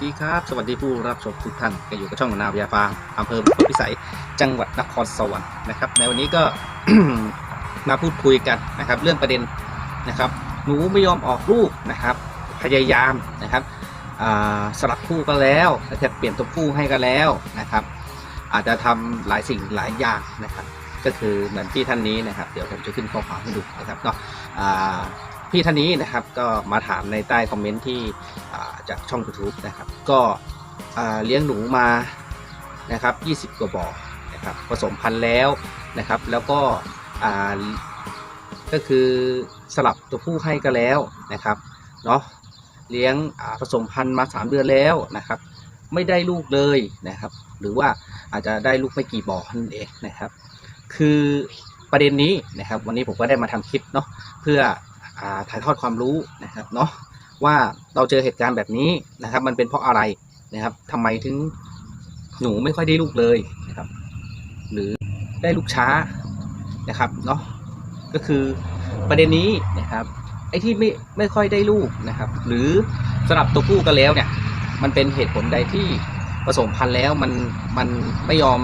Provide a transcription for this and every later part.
วัสดีครับ สวัสดีผู้รับชมทุกท่านก็อยู่กับช่องนาวยาฟาร์มอำเภอพพิสัยจังหวัดนครสวรรค์นะครับ ในวันนี้ก็ มาพูดคุยกันนะครับ เรื่องประเด็นนะครับ หนูไม่ยอมออกลูกนะครับ พยายามนะครับสลับคู่กันแล้วนะครับเปลี่ยนตัวผู้ให้กันแล้วนะครับ อาจจะทำหลายสิ่งหลายอย่างนะครับ ก็คือเหมือนพี่ท่านนี้นะครับ เดี๋ยวผมจะขึ้นข้อความให้ดูนะครับเนาะพี่ท่านนี้นะครับก็มาถามในใต้คอมเมนต์ที่ จากช่อง YouTube นะครับ ก็เลี้ยงหนูมานะครับ20 กว่าบ่อนะครับผสมพันธุ์แล้วนะครับ แล้วก็ก็คือสลับตัวผู้ให้ก็แล้วนะครับเนาะเลี้ยงผสมพันธุ์มา 3 เดือนแล้วนะครับ ไม่ได้ลูกเลยนะครับ หรือว่าอาจจะได้ลูกไม่กี่บ่อนั่นเองนะครับ คือประเด็นนี้นะครับ วันนี้ผมก็ได้มาทำคลิปเนาะเพื่ออถ่ายทอดความรู้นะครับเนาะ ว่าเราเจอเหตุการณ์แบบนี้นะครับ มันเป็นเพราะอะไรนะครับทำไมถึงหนูไม่ค่อยได้ลูกเลยนะครับ หรือได้ลูกช้านะครับเนาะก็คือประเด็นนี้นะครับไอ้ที่ไม่ไม่ค่อยได้ลูกนะครับ หรือสลับตัวผู้กันแล้วเนี่ย มันเป็นเหตุผลใดที่ผสมพันธุ์แล้วมันมันไม่ยอม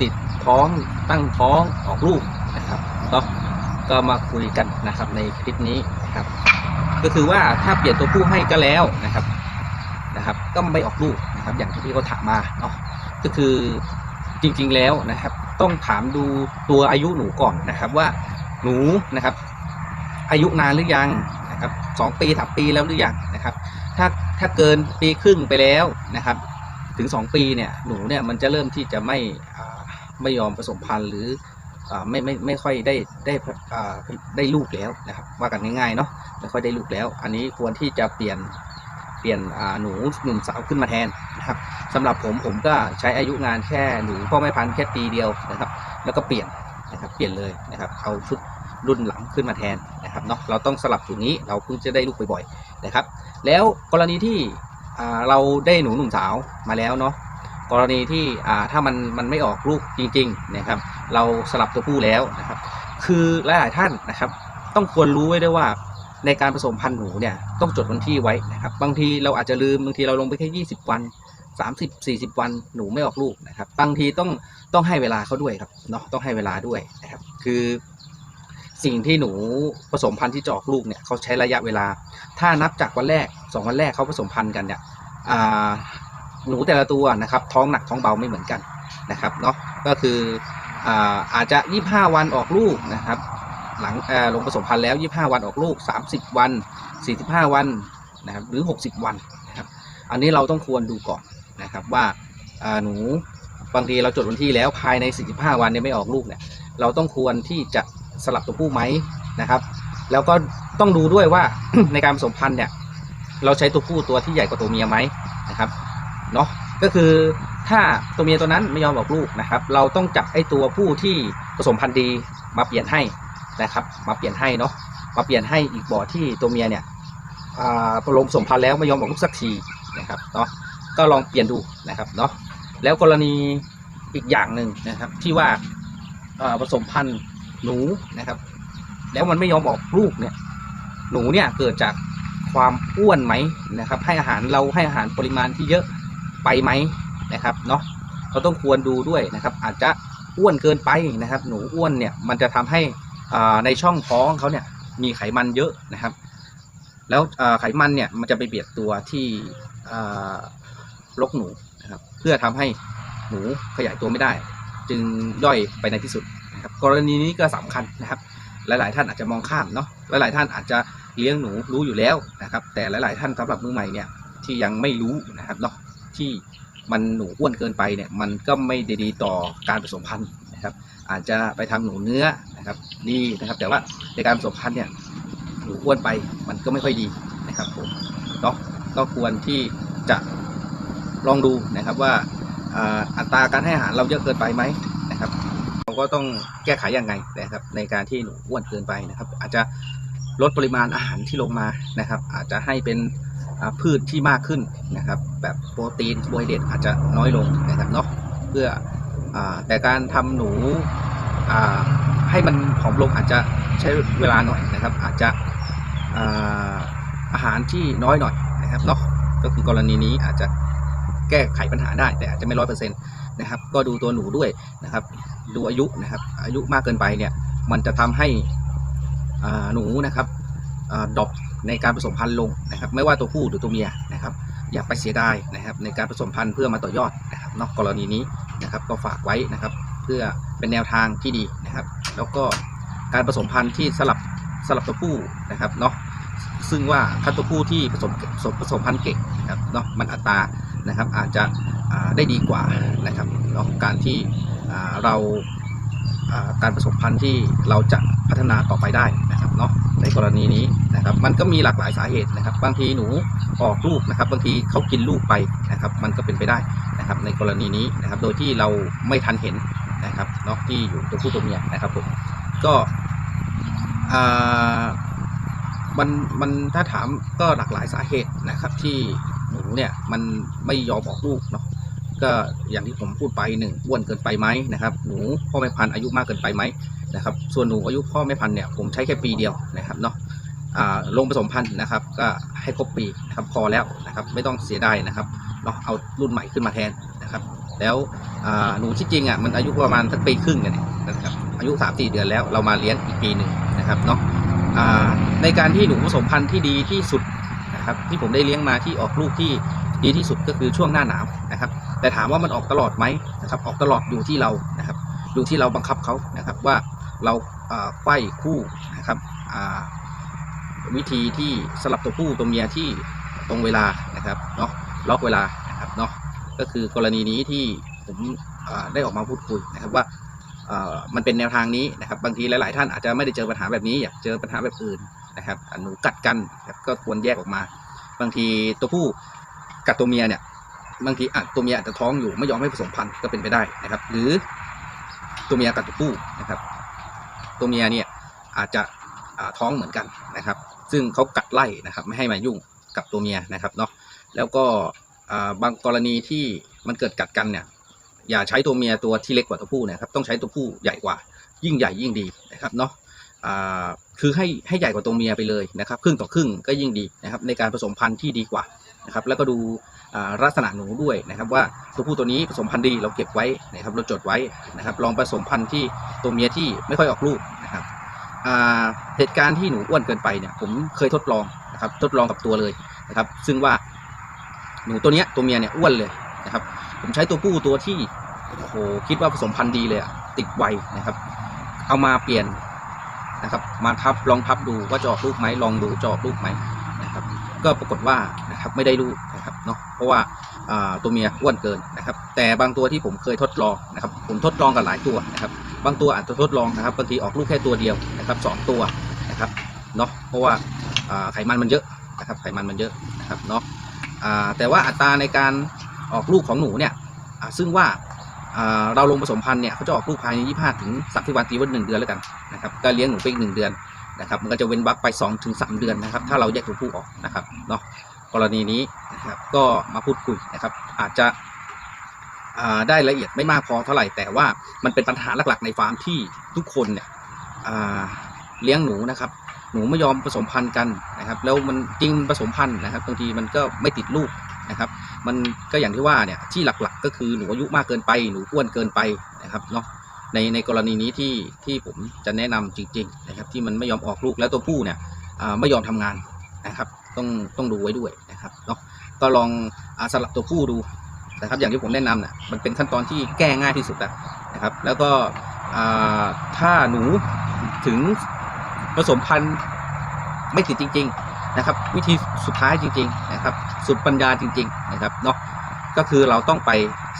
ติดท้องตั้งท้องออกลูกนะครับเนาะก็มาคุยกันนะครับในคลิปนี้นะครับ ก็คือว่าถ้าเปลี่ยนตัวผู้ให้ก็แล้วนะครับนะครับ ก็ไม่ออกลูกนะครับ อย่างที่พี่เขาถามมาเนาะก็คือจริงๆแล้วนะครับ ต้องถามดูตัวอายุหนูก่อนนะครับว่าหนูนะครับ อายุนานหรือยังนะครับสองปีสามปีแล้วหรือยังนะครับ ถ้าถ้าเกินปีครึ่งไปแล้วนะครับ ถึง 2 ปีเนี่ยหนูเนี่ยมันจะเริ่มที่จะไม่ไม่ยอมผสมพันธุ์หรือ ไม่ไม่ไม่ค่อยได้ได้ได้ลูกแล้วนะครับ ว่ากันง่ายๆเนาะไม่ค่อยได้ลูกแล้ว อันนี้ควรที่จะเปลี่ยนเปลี่ยนหนูหนุ่มสาวขึ้นมาแทนนะครับสำหรับผมผมก็ใช้อายุงานแค่หนูพ่อแม่พันธุ์แค่ปีเดียวนะครับ แล้วก็เปลี่ยนนะครับเปลี่ยนเลยนะครับเอาชุดรุ่นหลังขึ้นมาแทนนะครับเนาะเราต้องสลับอยู่นี้เราเพิ่งจะได้ลูกบ่อยๆนะครับ แล้วกรณีที่เราได้หนูหนุ่มสาวมาแล้วเนาะกรณีที่ถ้ามันมันไม่ออกลูกจริง ๆ นะครับ เราสลับตัวผู้แล้วนะครับ คือหลายๆท่านนะครับ ต้องควรรู้ไว้ด้วยว่าในการผสมพันธุ์หนูเนี่ยต้องจดวันที่ไว้นะครับ บางทีเราอาจจะลืมบางทีเราลงไปแค่ 20 วัน 30 40 วันหนูไม่ออกลูกนะครับ บางทีต้องต้องให้เวลาเขาด้วยครับเนาะต้องให้เวลาด้วยนะครับ คือสิ่งที่หนูผสมพันธุ์ที่จะออกลูกเนี่ยเขาใช้ระยะเวลา ถ้านับจากวันแรกสองวันแรกเขาผสมพันธุ์กันเนี่ยหนูแต่ละตัวนะครับ ท้องหนักท้องเบาไม่เหมือนกันนะครับเนาะก็คือ อาจจะ 25 วันออกลูกนะครับ หลังลงผสมพันธุ์แล้ว 25 วันออกลูก 30 วัน 45 วันนะครับหรือ 60 วันนะครับอันนี้เราต้องควรดูก่อนนะครับว่าอ่าหนูบางทีเราจดวันที่แล้วภายใน 45 วันเนี่ยไม่ออกลูกเนี่ยเราต้องควรที่จะสลับตัวผู้ไหมนะครับ แล้วก็ต้องดูด้วยว่าในการผสมพันธุ์เนี่ยเราใช้ตัวผู้ตัวที่ใหญ่กว่าตัวเมียไหมนะครับเนาะ ก็คือถ้าตัวเมียตัวนั้นไม่ยอมออกลูกนะครับ เราต้องจับไอ้ตัวผู้ที่ผสมพันธุ์ดีมาเปลี่ยนให้นะครับ มาเปลี่ยนให้เนาะมาเปลี่ยนให้อีกบ่อที่ตัวเมียเนี่ยอาพอลงผสมพันธุ์แล้วไม่ยอมออกลูกสักทีนะครับเนาะก็ลองเปลี่ยนดูนะครับเนาะแล้วกรณีอีกอย่างหนึ่งนะครับที่ว่าผสมพันธุ์หนูนะครับ แล้วมันไม่ยอมออกลูกเนี่ยหนูเนี่ยเกิดจากความอ้วนไหมนะครับ ให้อาหารเราให้อาหารปริมาณที่เยอะ ไปไหมนะครับเนาะเราต้องควรดูด้วยนะครับ อาจจะอ้วนเกินไปนะครับ หนูอ้วนเนี่ยมันจะทำให้อ่าในช่องท้องเขาเนี่ยมีไขมันเยอะนะครับ แล้วอ่าไขมันเนี่ยมันจะไปเบียดตัวที่อ่าลกหนูนะครับ เพื่อทำให้หนูขยายตัวไม่ได้ จึงย่อยไปในที่สุดนะครับ กรณีนี้ก็สำคัญนะครับ หลาย ๆ ท่านอาจจะมองข้ามเนาะหลาย ๆ ท่านอาจจะเลี้ยงหนูรู้อยู่แล้วนะครับ แต่หลาย ๆ ท่านสำหรับมือใหม่เนี่ยที่ยังไม่รู้นะครับเนาะ ที่มันหนูอ้วนเกินไปเนี่ยมันก็ไม่ด้ดีต่อการผสมพันธุ์นะครับ อาจจะไปทำหนูเนื้อนะครับดีนะครับ แต่ว่าในการผสมพันธุ์เนี่ยหนูอ้วนไปมันก็ไม่ค่อยดีนะครับผมเนาะก็ควรที่จะลองดูนะครับว่าอัตราการให้อาหารเราเยอะเกินไปไหมนะครับเราก็ต้องแก้ไขยังไงนะครับ ในการที่หนูอ้วนเกินไปนะครับ อาจจะลดปริมาณอาหารที่ลงมานะครับ อาจจะให้เป็น พืชที่มากขึ้นนะครับ แบบโปรตีนโบไฮเดรตอาจจะน้อยลงนะครับเนาะเพื่ออแต่การทำหนูให้มันผอมลงอาจจะใช้เวลาหน่อยนะครับ อาจจะอาหารที่น้อยหน่อยนะครับเนาะก็คือกรณีนี้อาจจะแก้ไขปัญหาได้แต่อาจจะไม่ร้อยเปอร์เซ็นต์นะครับก็ดูตัวหนูด้วยนะครับ ดูอายุนะครับ อายุมากเกินไปเนี่ยมันจะทำให้หนูนะครับดรอป ในการผสมพันธุ์ลงนะครับ ไม่ว่าตัวผู้หรือตัวเมียนะครับ อย่าไปเสียดายนะครับ ในการผสมพันธุ์เพื่อมาต่อยอดนะครับนอกกรณีนี้นะครับ ก็ฝากไว้นะครับ เพื่อเป็นแนวทางที่ดีนะครับ แล้วก็การผสมพันธุ์ที่สลับสลับตัวผู้นะครับเนาะซึ่งว่าถ้าตัวผู้ที่ผสมผสมผสมพันธุ์เก่งนะครับเนาะมันอัตรานะครับ อาจจะได้ดีกว่านะครับเนาะการที่เราการผสมพันธุ์ที่เราจะพัฒนาต่อไปได้ เนาะในกรณีนี้นะครับ มันก็มีหลากหลายสาเหตุนะครับ บางทีหนูออกลูกนะครับ บางทีเขากินลูกไปนะครับ มันก็เป็นไปได้นะครับ ในกรณีนี้นะครับ โดยที่เราไม่ทันเห็นนะครับเนาะที่อยู่ตัวผู้ตัวเมียนะครับผมก็อ่ามันมันถ้าถามก็หลากหลายสาเหตุนะครับ ที่หนูเนี่ยมันไม่ยอมออกลูกเนาะก็อย่างที่ผมพูดไปหนึ่งอ้วนเกินไปไหมนะครับ หนูพ่อแม่พันธุ์อายุมากเกินไปไหม นะครับ ส่วนหนูอายุพ่อแม่พันธุ์เนี่ยผมใช้แค่ปีเดียวนะครับเนาะลงผสมพันธุ์นะครับ ก็ให้ครบปีนะครับพอแล้วนะครับไม่ต้องเสียดายนะครับเนาะเอารุ่นใหม่ขึ้นมาแทนนะครับ แล้วหนูที่จริงอะมันอายุประมาณสักปีครึ่งกันเนี่ยนะครับอายุ3าสี่เดือนแล้วเรามาเลี้ยงอีกปีหนึ่งนะครับเนาะในการที่หนูผสมพันธุ์ที่ดีที่สุดนะครับที่ผมได้เลี้ยงมาที่ออกลูกที่ดีที่สุดก็คือช่วงหน้าหนาวนะครับ แต่ถามว่ามันออกตลอดไหมนะครับออกตลอดอยู่ที่เรานะครับอยู่ที่เราบังคับเขานะครับว่า เราอ่าไขว้คู่นะครับวิธีที่สลับตัวผู้ตัวเมียที่ตรงเวลานะครับเนาะล็อกเวลานะครับเนาะก็คือกรณีนี้ที่ผมได้ออกมาพูดคุยนะครับว่ามันเป็นแนวทางนี้นะครับบางทีหลาย ๆ ท่านอาจจะไม่ได้เจอปัญหาแบบนี้อยากเจอปัญหาแบบอื่นนะครับหนูกัดกันก็ควรแยกออกมา บางทีตัวผู้กัดตัวเมียเนี่ยบางทีอาจตัวเมียอาจจะท้องอยู่ไม่ยอมให้ผสมพันธุ์ก็เป็นไปได้นะครับ หรือตัวเมียกัดตัวผู้นะครับ ตัวเมียเนี่ยอาจจะท้องเหมือนกันนะครับ ซึ่งเขากัดไล่นะครับไม่ให้มายุ่งกับตัวเมียนะครับเนาะแล้วก็บางกรณีที่มันเกิดกัดกันเนี่ยอย่าใช้ตัวเมียตัวที่เล็กกว่าตัวผู้นะครับต้องใช้ตัวผู้ใหญ่กว่า ยิ่งใหญ่ยิ่งดีนะครับเนาะคือให้ให้ใหญ่กว่าตัวเมียไปเลยนะครับ ครึ่งต่อครึ่งก็ยิ่งดีนะครับในการผสมพันธุ์ที่ดีกว่านะครับแล้วก็ดู ลักษณะหนูด้วยนะครับว่าตัวผู้ตัวนี้ผสมพันธุ์ดีเราเก็บไว้นะครับเราจดไว้นะครับลองผสมพันธุ์ที่ตัวเมียที่ไม่ค่อยออกลูกนะครับเหตุการณ์ที่หนูอ้วนเกินไปเนี่ยผมเคยทดลองนะครับทดลองกับตัวเลยนะครับ ซึ่งว่าหนูตัวเนี้ยตัวเมียเนี่ยอ้วนเลยนะครับ ผมใช้ตัวผู้ตัวที่โอ้โหคิดว่าผสมพันธุ์ดีเลยอะติดไวนะครับ เอามาเปลี่ยนนะครับ มาทับลองทับดูว่าจะออกลูกไหมลองดูจะออกลูกไหมนะครับ ก็ปรากฏว่านะครับไม่ได้ลูก เพราะว่าตัวเมียอ้วนเกินนะครับ แต่บางตัวที่ผมเคยทดลองนะครับ ผมทดลองกับหลายตัวนะครับ บางตัวอาจจะทดลองนะครับบางทีออกลูกแค่ตัวเดียวนะครับสองตัวนะครับเนาะเพราะว่าไขมันมันเยอะนะครับ ไขมันมันเยอะนะครับเนาะแต่ว่าอัตราในการออกลูกของหนูเนี่ยซึ่งว่าเราลงผสมพันธุ์เนี่ยเขาจะออกลูกภายใน 25 ถึง 30 วันตีว่าหนึ่งเดือนแล้วกันนะครับก็เลี้ยงหนูไปอีกหนึ่งเดือนนะครับ มันก็จะเว้นวักไป 2 ถึง 3 เดือนนะครับ ถ้าเราแยกตัวผู้ออกนะครับเนาะกรณีนี้ นะครับ ก็มาพูดคุยนะครับ อาจจะได้ละเอียดไม่มากพอเท่าไหร่แต่ว่ามันเป็นปัญหาหลักๆในฟาร์มที่ทุกคนเนี่ยเลี้ยงหนูนะครับ หนูไม่ยอมผสมพันธุ์กันนะครับ แล้วมันจริงผสมพันธุ์นะครับบางทีมันก็ไม่ติดลูกนะครับ มันก็อย่างที่ว่าเนี่ยที่หลักๆ ก็คือหนูอายุมากเกินไปหนูอ้วนเกินไปนะครับเนาะในในกรณีนี้ที่ที่ผมจะแนะนำจริง ๆ นะครับ ที่มันไม่ยอมออกลูกแล้วตัวผู้เนี่ยไม่ยอมทำงานนะครับ ต้องต้องดูไว้ด้วยนะครับเนาะ ก็ลองอสลับตัวผู้ดูนะครับอย่างที่ผมแนะนำเนี่ยมันเป็นขั้นตอนที่แก้ง่ายที่สุดอะนะครับ แล้วก็ถ้าหนูถึงผสมพันธุ์ไม่ติดจริง ๆนะครับ วิธีสุดท้ายจริง ๆ นะครับ สุดปัญญาจริง ๆ นะครับเนาะก็คือเราต้องไป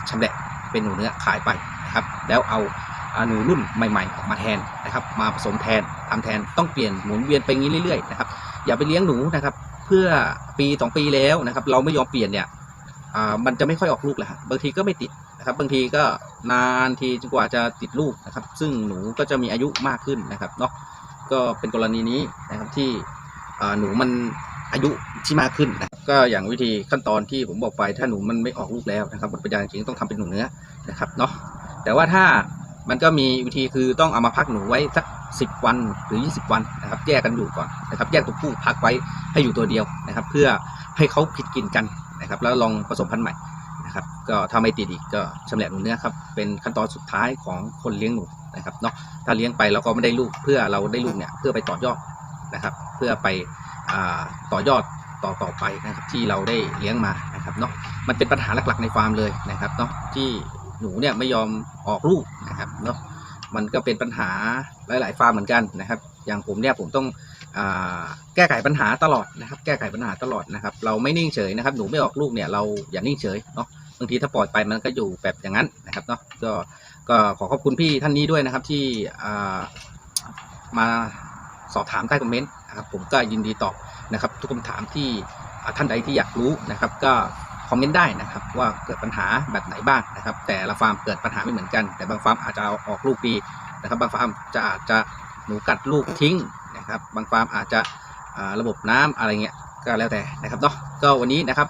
ชำแหละเป็นหนูเนื้อขายไปนะครับ แล้วเอาหนูรุ่นใหม่ๆออกมาแทนนะครับ มาผสมแทนทำแทนต้องเปลี่ยนหมุนเวียนไปงี้เรื่อยๆนะครับอย่าไปเลี้ยงหนูนะครับ เพื่อปีสองปีแล้วนะครับ เราไม่ยอมเปลี่ยนเนี่ยมันจะไม่ค่อยออกลูกเลยครับบางทีก็ไม่ติดนะครับ บางทีก็นานทีจนกว่าจะติดลูกนะครับ ซึ่งหนูก็จะมีอายุมากขึ้นนะครับเนาะก็เป็นกรณีนี้นะครับที่หนูมันอายุที่มากขึ้นนะก็อย่างวิธีขั้นตอนที่ผมบอกไปถ้าหนูมันไม่ออกลูกแล้วนะครับบทปัญญาจริงต้องทำเป็นหนูเนื้อนะครับเนาะแต่ว่าถ้ามันก็มีวิธีคือต้องเอามาพักหนูไว้สัก 10 วันหรือ 20 วันนะครับแยกกันอยู่ก่อนนะครับแยกตัวผู้พักไว้ให้อยู่ตัวเดียวนะครับ เพื่อให้เขาผิดกินกันนะครับแล้วลองผสมพันธุ์ใหม่นะครับก็ถ้าไม่ติดอีกก็ชำแหละหนูเนื้อครับเป็นขั้นตอนสุดท้ายของคนเลี้ยงหนูนะครับเนาะถ้าเลี้ยงไปเราก็ไม่ได้ลูกเพื่อเราได้ลูกเนี่ยเพื่อไปต่อยอดนะครับ เพื่อไปอต่อยอดต่อต่อไปนะครับที่เราได้เลี้ยงมานะครับเนาะมันเป็นปัญหาหลักๆในฟาร์มเลยนะครับเนาะที่หนูเนี่ยไม่ยอมออกลูกนะครับเนาะ มันก็เป็นปัญหาหลาย ๆ ฟาร์มเหมือนกันนะครับ อย่างผมเนี่ยผมต้องอแก้ไขปัญหาตลอดนะครับ แก้ไขปัญหาตลอดนะครับ เราไม่นิ่งเฉยนะครับ หนูไม่ออกลูกเนี่ยเราอย่านิ่งเฉยเนาะบางทีถ้าปล่อยไปมันก็อยู่แบบอย่างนั้นนะครับเนาะก็ก็ขอขอบคุณพี่ท่านนี้ด้วยนะครับที่มาสอบถามใต้คอมเมนต์นะครับผมก็ยินดีตอบนะครับ ทุกคำถามที่ท่านใดที่อยากรู้นะครับ ก็ คอมเมนต์ได้นะครับ ว่าเกิดปัญหาแบบไหนบ้างนะครับ แต่ละฟาร์มเกิดปัญหาไม่เหมือนกัน แต่บางฟาร์มอาจจะเอาออกลูกดีนะครับบางฟาร์มจะอาจจะหนูกัดลูกทิ้งนะครับบางฟาร์มอาจจะระบบน้ำอะไรเงี้ยก็แล้วแต่นะครับเนาะก็วันนี้นะครับ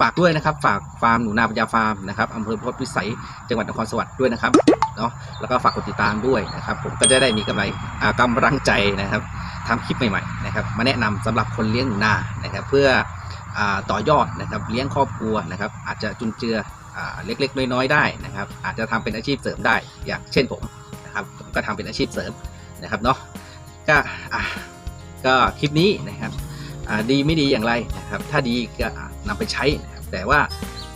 ฝากด้วยนะครับ ฝากฟาร์มหนูนาปัญญาฟาร์มนะครับอำเภอพบวิสัยจังหวัดนครสวรรค์ด้วยนะครับเนาะแล้วก็ฝากกดติดตามด้วยนะครับ ผมก็จะได้มีกำไรกำลังใจนะครับทำคลิปใหม่ๆนะครับ มาแนะนำสำหรับคนเลี้ยงหนูนานะครับ เพื่อ ต่อยอดนะครับเลี้ยงครอบครัวนะครับอาจจะจุนเจืออเล็กๆ น้อยๆได้นะครับอาจจะทำเป็นอาชีพเสริมได้อย่างเช่นผมนะครับผมก็ทำเป็นอาชีพเสริมนะครับเนาะก็อะก็คลิปนี้นะครับดีไม่ดีอย่างไรนะครับ ถ้าดีก็นำไปใช้นะครับแต่ว่า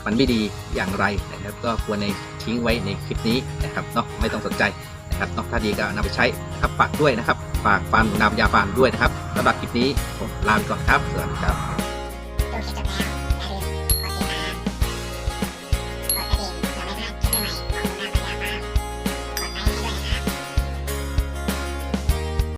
มันไม่ดีอย่างไรนะครับ ก็ควรในทิ้งไว้ในคลิปนี้นะครับเนาะไม่ต้องสนใจนะครับเนาะถ้าดีก็นำไปใช้ครับฝากด้วยนะครับฝากฟาร์มหนูนาปัญญาฟาร์มด้วยนะครับสำหรับคลิปนี้ผมลาไปก่อนครับสวัสดีครับ 也就这样